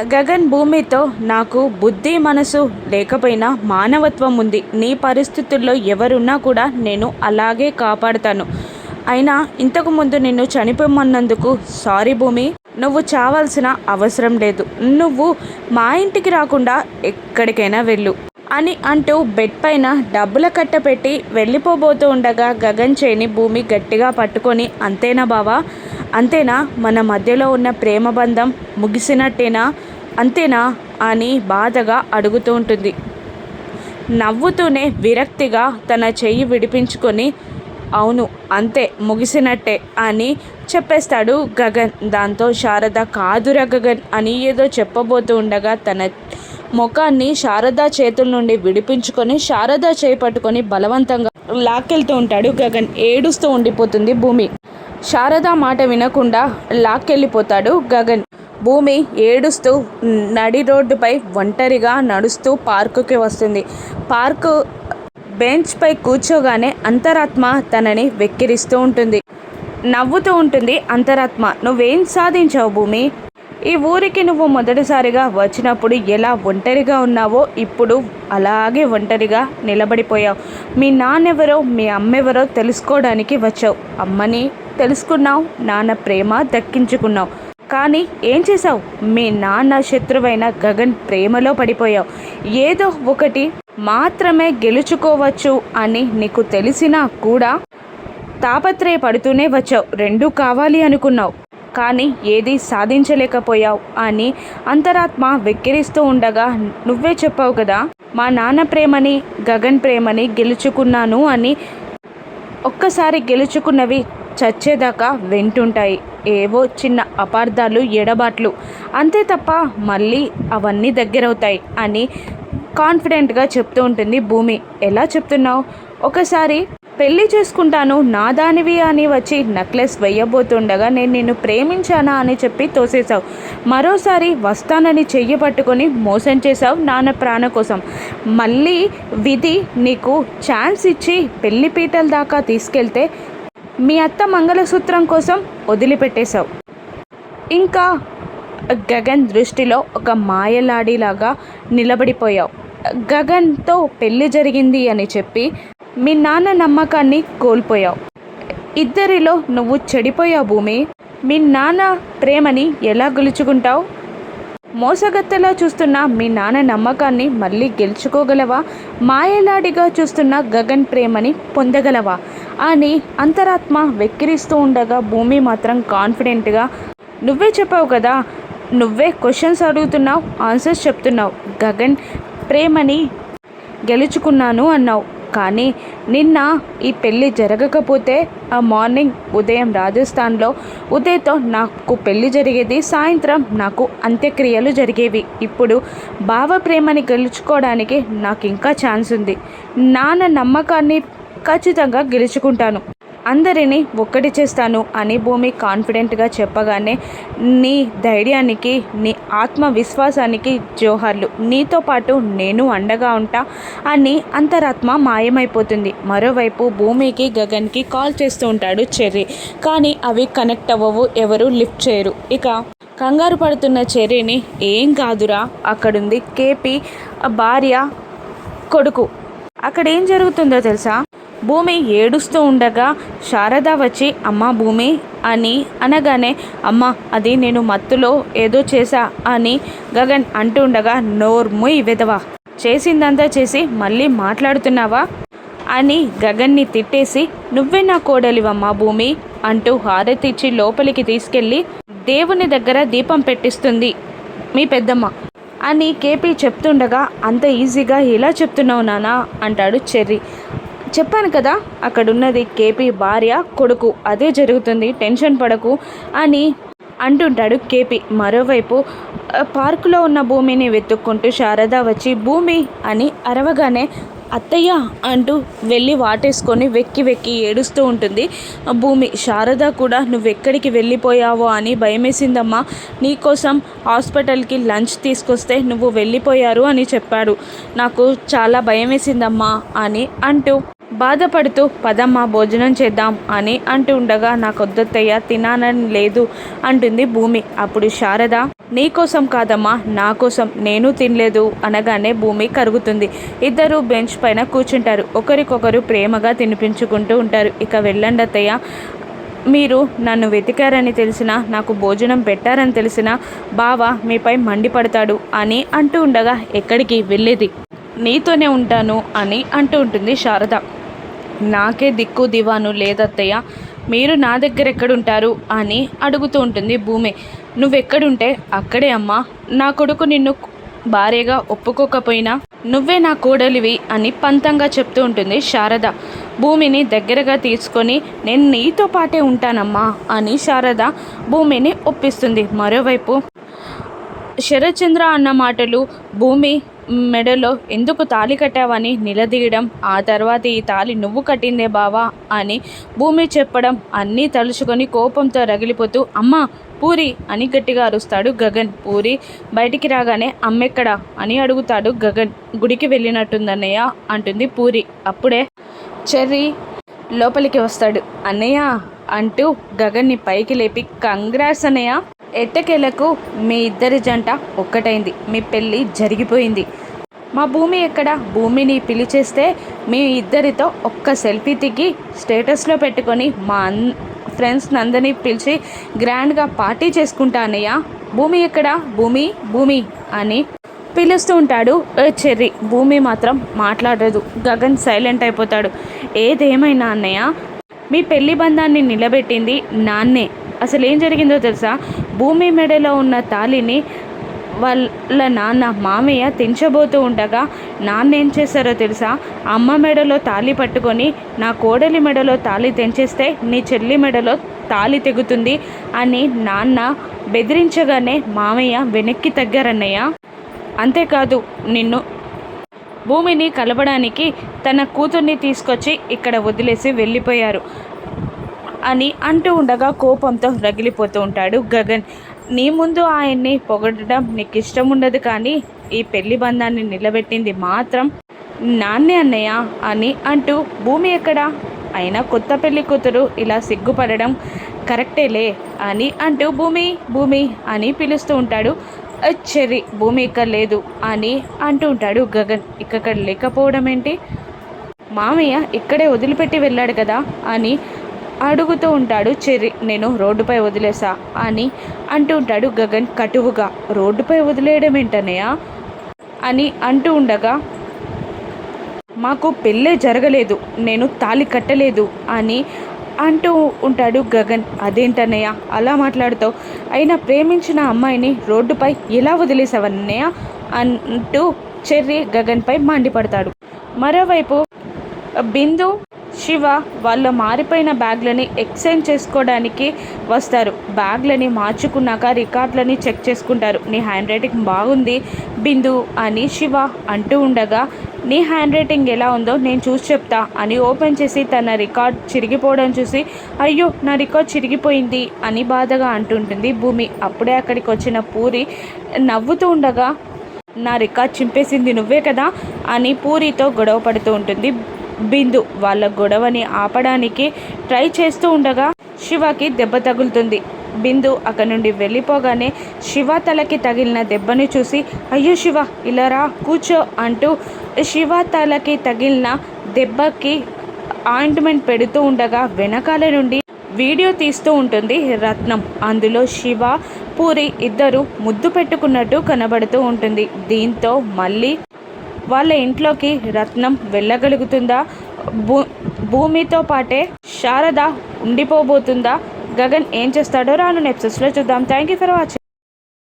గగన్ భూమితో నాకు బుద్ధి మనసు లేకపోయినా మానవత్వం ఉంది. నీ పరిస్థితుల్లో ఎవరున్నా కూడా నేను అలాగే కాపాడుతాను. అయినా ఇంతకు ముందు నిన్ను చనిపోమన్నందుకు సారీ భూమి. నువ్వు చావాల్సిన అవసరం లేదు. నువ్వు మా ఇంటికి రాకుండా ఎక్కడికైనా వెళ్ళు అని అంటూ బెడ్ పైన డబ్బుల కట్ట పెట్టి వెళ్ళిపోబోతూ ఉండగా గగన్ చేని భూమి గట్టిగా పట్టుకొని అంతేనా బావా? అంతేనా? మన మధ్యలో ఉన్న ప్రేమ బంధం ముగిసినట్టేనా? అంతేనా? అని బాధగా అడుగుతూ ఉంటుంది. నవ్వుతూనే విరక్తిగా తన చెయ్యి విడిపించుకొని అవును అంతే ముగిసినట్టే అని చెప్పేస్తాడు గగన్. దాంతో శారద కాదురా గగన్ అని ఏదో చెప్పబోతూ ఉండగా తన ముఖాన్ని శారద చేతుల నుండి విడిపించుకొని శారద చేయి పట్టుకొని బలవంతంగా లాక్కెళ్తూ ఉంటాడు గగన్. ఏడుస్తూ ఉండిపోతుంది భూమి. శారద మాట వినకుండా లాక్కెళ్ళిపోతాడు గగన్. భూమి ఏడుస్తూ నడి రోడ్డుపై ఒంటరిగా నడుస్తూ పార్కుకి వస్తుంది. పార్కు బెంచ్పై కూర్చోగానే అంతరాత్మ తనని వెక్కిరిస్తూ ఉంటుంది. నవ్వుతూ ఉంటుంది అంతరాత్మ. నువ్వేం సాధించావు భూమి? ఈ ఊరికి నువ్వు మొదటిసారిగా వచ్చినప్పుడు ఎలా ఒంటరిగా ఉన్నావో ఇప్పుడు అలాగే ఒంటరిగా నిలబడిపోయావు. మీ నాన్నెవరో మీ అమ్మెవరో తెలుసుకోవడానికి వచ్చావు. అమ్మని తెలుసుకున్నావు నాన్న ప్రేమ దక్కించుకున్నావు. కానీ ఏం చేసావు మీ నాన్న శత్రువైన గగన్ ప్రేమలో పడిపోయావు. ఏదో ఒకటి మాత్రమే గెలుచుకోవచ్చు అని నీకు తెలిసినా కూడా తాపత్రయపడుతూనే వచ్చావు. రెండూ కావాలి అనుకున్నావు. కానీ ఏది సాధించలేకపోయావు అని అంతరాత్మ వెక్కిరిస్తూ ఉండగా నువ్వే చెప్పావు కదా మా నాన్న ప్రేమని గగన్ ప్రేమని గెలుచుకున్నాను అని. ఒక్కసారి గెలుచుకున్నవి చచ్చేదాకా వెంటుంటాయి. ఏవో చిన్న అపార్థాలు ఎడబాట్లు. అంతే తప్ప మళ్ళీ అవన్నీ దగ్గరవుతాయి అని కాన్ఫిడెంట్గా చెప్తూ ఉంటుంది భూమి. ఎలా చెప్తున్నావు? ఒకసారి పెళ్ళి చేసుకుంటాను నా దానివి అని వచ్చి నెక్లెస్ వెయ్యబోతుండగా నేను నిన్ను ప్రేమించానా అని చెప్పి తోసేశావు. మరోసారి వస్తానని చెయ్యి పట్టుకొని మోసం చేశావు నాన్న ప్రాణ కోసం. మళ్ళీ విధి నీకు ఛాన్స్ ఇచ్చి పెళ్ళి పీటల దాకా తీసుకెళ్తే మీ అత్త మంగళసూత్రం కోసం వదిలిపెట్టేశావు. ఇంకా గగన్ దృష్టిలో ఒక మాయలాడిలాగా నిలబడిపోయావు. గగన్తో పెళ్ళి జరిగింది అని చెప్పి మీ నాన్న నమ్మకాన్ని కోల్పోయావు. ఇద్దరిలో నువ్వు చెడిపోయావు భూమి. మీ నాన్న ప్రేమని ఎలా గెలుచుకుంటావు? మోసగత్తెలా చూస్తున్న మీ నాన్న నమ్మకాన్ని మళ్ళీ గెలుచుకోగలవా? మాయలాడిగా చూస్తున్న గగన్ ప్రేమని పొందగలవా? అని అంతరాత్మ వెక్కిరిస్తూ ఉండగా భూమి మాత్రం కాన్ఫిడెంట్గా నువ్వే చెప్పావు కదా నువ్వే క్వశ్చన్స్ అడుగుతున్నావు ఆన్సర్స్ చెప్తున్నావు గగన్ ప్రేమని గెలుచుకున్నాను అన్నావు. కానీ నిన్న ఈ పెళ్ళి జరగకపోతే ఆ మార్నింగ్ ఉదయం రాజస్థాన్లో ఉదయ్తో నాకు పెళ్ళి జరిగేది సాయంత్రం నాకు అంత్యక్రియలు జరిగేవి. ఇప్పుడు భావ ప్రేమని గెలుచుకోవడానికి నాకు ఇంకా ఛాన్స్ ఉంది నాన్న నమ్మకాన్ని ఖచ్చితంగా గెలుచుకుంటాను. అందరినీ ఒక్కటి చేస్తాను అని భూమి కాన్ఫిడెంట్గా చెప్పగానే నీ ధైర్యానికి నీ ఆత్మవిశ్వాసానికి జోహర్లు నీతో పాటు నేను అండగా ఉంటా అని అంతరాత్మ మాయమైపోతుంది. మరోవైపు భూమికి గగన్కి కాల్ చేస్తూ ఉంటాడు చెర్రీ. కానీ అవి కనెక్ట్ అవ్వవు ఎవరు లిఫ్ట్ చేయరు. ఇక కంగారు పడుతున్న చెర్రీని ఏం కాదురా అక్కడుంది కేపీ భార్య కొడుకు. అక్కడ ఏం జరుగుతుందో తెలుసా? భూమి ఏడుస్తూ ఉండగా శారద వచ్చి అమ్మ భూమి అని అనగానే అమ్మ అది నేను మత్తులో ఏదో చేశా అని గగన్ అంటుండగా నోర్ముయ్ విధవా చేసిందంతా చేసి మళ్ళీ మాట్లాడుతున్నావా? అని గగన్ని తిట్టేసి నువ్వే నా కోడలివమ్మా భూమి అంటూ హారతిచ్చి లోపలికి తీసుకెళ్ళి దేవుని దగ్గర దీపం పెట్టిస్తుంది మీ పెద్దమ్మ అని కేపీ చెప్తుండగా అంత ఈజీగా ఎలా చెప్తున్నావు నానా? అంటాడు చెర్రీ. చెప్పాను కదా అక్కడున్నది కేపీ భార్య కొడుకు. అదే జరుగుతుంది టెన్షన్ పడకు అని అంటుంటాడు కేపీ. మరోవైపు పార్కులో ఉన్న భూమిని వెతుక్కుంటూ శారద వచ్చి భూమి అని అరవగానే అత్తయ్య అంటూ వెళ్ళి వాటేసుకొని వెక్కి వెక్కి ఏడుస్తూ ఉంటుంది. భూమి శారద కూడా నువ్వెక్కడికి వెళ్ళిపోయావో అని భయమేసిందమ్మా. నీకోసం హాస్పిటల్కి లంచ్ తీసుకొస్తే నువ్వు వెళ్ళిపోయారు అని చెప్పాడు. నాకు చాలా భయమేసిందమ్మా అని అంటూ బాధపడుతూ పదమ్మా భోజనం చేద్దాం అని అంటూ ఉండగా నాకు వద్దత్తయ్య తినాలని లేదు అంటుంది భూమి. అప్పుడు శారద నీ కోసం కాదమ్మా నా కోసం నేను తినలేదు అనగానే భూమి కరుగుతుంది. ఇద్దరు బెంచ్ పైన కూర్చుంటారు. ఒకరికొకరు ప్రేమగా తినిపించుకుంటూ ఉంటారు. ఇక వెళ్ళండి అత్తయ్య. మీరు నన్ను వెతికారని తెలిసినా నాకు భోజనం పెట్టారని తెలిసినా బావ మీపై మండిపడతాడు అని అంటూ ఉండగా ఎక్కడికి వెళ్ళేది? నీతోనే ఉంటాను అని అంటూ ఉంటుంది శారద. నాకే దిక్కు దివాను లేదత్తయ్య. మీరు నా దగ్గర ఎక్కడుంటారు? అని అడుగుతూ ఉంటుంది భూమి. నువ్వెక్కడుంటే అక్కడే అమ్మా. నా కొడుకు నిన్ను భార్యగా ఒప్పుకోకపోయినా నువ్వే నా కోడలివి అని పంతంగా చెప్తూ ఉంటుంది శారద. భూమిని దగ్గరగా తీసుకొని నేను నీతో పాటే ఉంటానమ్మా అని శారద భూమిని ఒప్పిస్తుంది. మరోవైపు శరత్చంద్ర అన్న మాటలు భూమి మెడలో ఎందుకు తాళి కట్టావని నిలదీయడం? ఆ తర్వాత ఈ తాళి నువ్వు కట్టిందే బావా అని భూమి చెప్పడం అన్నీ తలుచుకొని కోపంతో రగిలిపోతూ అమ్మా పూరి అని గట్టిగా అరుస్తాడు గగన్. పూరి బయటికి రాగానే అమ్మెక్కడా అని అడుగుతాడు గగన్. గుడికి వెళ్ళినట్టుందన్నయ్య అంటుంది పూరి. అప్పుడే చెర్రీ లోపలికి వస్తాడు. అన్నయ్య అంటూ గగన్ని పైకి లేపి కంగ్రాస్ అన్నయ్య! ఎట్టకేలకు మీ ఇద్దరి జంట ఒక్కటైంది. మీ పెళ్ళి జరిగిపోయింది. మా భూమి ఎక్కడ? భూమిని పిలిచేస్తే మీ ఇద్దరితో ఒక్క సెల్ఫీ దిగి స్టేటస్లో పెట్టుకొని మా అన్ ఫ్రెండ్స్ నందని పిలిచి గ్రాండ్గా పార్టీ చేసుకుంటా అన్నయ్య. భూమి ఎక్కడ? భూమి భూమి అని పిలుస్తూ ఉంటాడు. చెర్రి భూమి మాత్రం మాట్లాడదు. గగన్ సైలెంట్ అయిపోతాడు. ఏదేమైనా అన్నయ్య మీ పెళ్ళి బంధాన్ని నిలబెట్టింది నాన్నే. అసలు ఏం జరిగిందో తెలుసా? భూమి మెడలో ఉన్న తాళిని వాళ్ళ నాన్న మామయ్య తెంచబోతూ ఉండగా నాన్న ఏం చేశారో తెలుసా? అమ్మ మెడలో తాళి పట్టుకొని నా కోడలి మెడలో తాళి తెంచేస్తే నీ చెల్లి మెడలో తాళి తెగుతుంది అని నాన్న బెదిరించగానే మామయ్య వెనక్కి తగ్గారన్నయ్య. అంతేకాదు నిన్ను భూమిని కలపడానికి తన కూతుర్ని తీసుకొచ్చి ఇక్కడ వదిలేసి వెళ్ళిపోయారు. అని అంటూ ఉండగా కోపంతో రగిలిపోతూ ఉంటాడు గగన్. నీ ముందు ఆయన్ని పొగడడం నీకు ఇష్టం ఉండదు కానీ ఈ పెళ్ళి బంధాన్ని నిలబెట్టింది మాత్రం నాన్నే అన్నయ్య అని అంటూ భూమి ఎక్కడా? అయినా కొత్త పెళ్ళి కూతురు ఇలా సిగ్గుపడడం కరెక్టేలే అని అంటూ భూమి భూమి అని పిలుస్తూ ఉంటాడు. "అ, చెర్రి భూమి ఇక్కడ లేదు అని అంటూ ఉంటాడు గగన్. ఇక్కడ లేకపోవడం ఏంటి మామయ్య ఇక్కడే వదిలిపెట్టి వెళ్ళాడు కదా అని అడుగుతూ ఉంటాడు చెర్రి నేను రోడ్డుపై వదిలేసా అని అంటూ ఉంటాడు గగన్ కటువుగా. రోడ్డుపై వదిలేయడం ఏంటనయా అని అంటూ ఉండగా మాకు పెళ్ళే జరగలేదు నేను తాళి కట్టలేదు అని అంటూ ఉంటాడు గగన్. అదేంటన్నయ్య అలా మాట్లాడుతావు? అయినా ప్రేమించిన అమ్మాయిని రోడ్డుపై ఎలా వదిలేసావన్నయ్య? అంటూ చెర్రి గగన్పై మండిపడతాడు. మరోవైపు బిందు శివ వాళ్ళ మారిపోయిన బ్యాగ్లని ఎక్స్చేంజ్ చేసుకోవడానికి వస్తారు. బ్యాగ్లని మార్చుకున్నాక రికార్డులని చెక్ చేసుకుంటారు. నీ హ్యాండ్ రైటింగ్ బాగుంది బిందు అని శివ అంటూ ఉండగా నీ హ్యాండ్ రైటింగ్ ఎలా ఉందో నేను చూసి చెప్తా అని ఓపెన్ చేసి తన రికార్డ్ చిరిగిపోవడం చూసి అయ్యో నా రికార్డ్ చిరిగిపోయింది అని బాధగా అంటుంటుంది భూమి. అప్పుడే అక్కడికి వచ్చిన పూరి నవ్వుతూ ఉండగా నా రికార్డ్ చింపేసింది నువ్వే కదా అని పూరితో గొడవ పడుతూ ఉంటుంది బిందు వాళ్ళ గొడవని ఆపడానికి ట్రై చేస్తూ ఉండగా శివకి దెబ్బ తగులుతుంది. బిందు అక్కడి నుండి వెళ్ళిపోగానే శివ తలకి తగిలిన దెబ్బని చూసి అయ్యో శివ ఇలా రా కూర్చో అంటూ శివ తలకి తగిలిన దెబ్బకి ఆయింట్మెంట్ పెడుతూ ఉండగా వెనకాల నుండి వీడియో తీస్తూ ఉంటుంది రత్నం. అందులో శివ పూరి ఇద్దరు ముద్దు పెట్టుకున్నట్టు కనబడుతూ ఉంటుంది. దీంతో మళ్ళీ వాళ్ళ ఇంట్లోకి రత్నం వెళ్ళగలుగుతుందా? భూ భూమితో పాటే శారద ఉండిపోబోతుందా? గగన్ ఏం చేస్తాడో రాను నెప్సెస్లో చూద్దాం. Thank you for watching